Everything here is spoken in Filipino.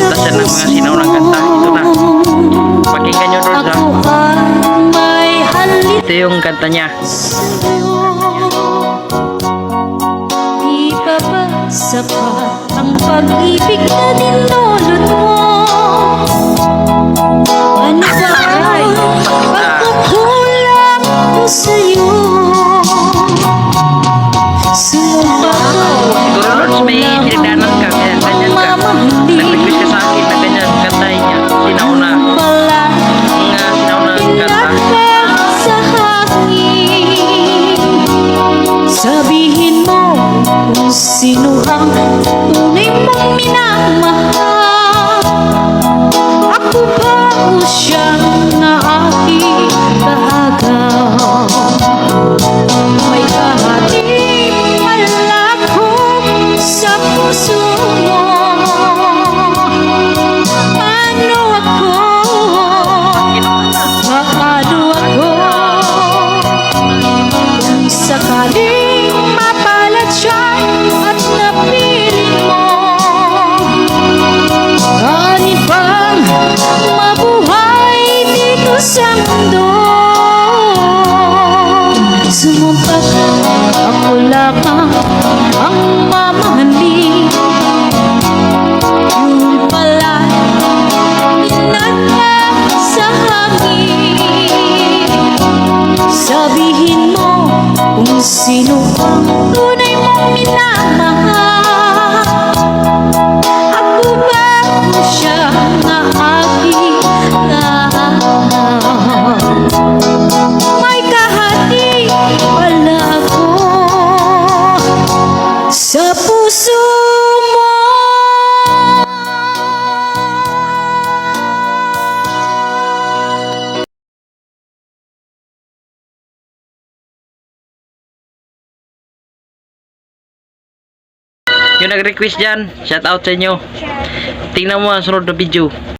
kakanta siya ng mga sinaw ng kanta. Ito na. Pakinggan nyo doon sa. Ito yung kanta niya. Di pa ba sapat ang pag-ibig na nila? Sabihin mo kung sino ang tunay mong minamahal. Ako ba o siyang Sabihin mo kung sino ang tunay mong minamahal Yung nag-request dyan, shout out sa inyo. Tingnan mo ang sunod na video.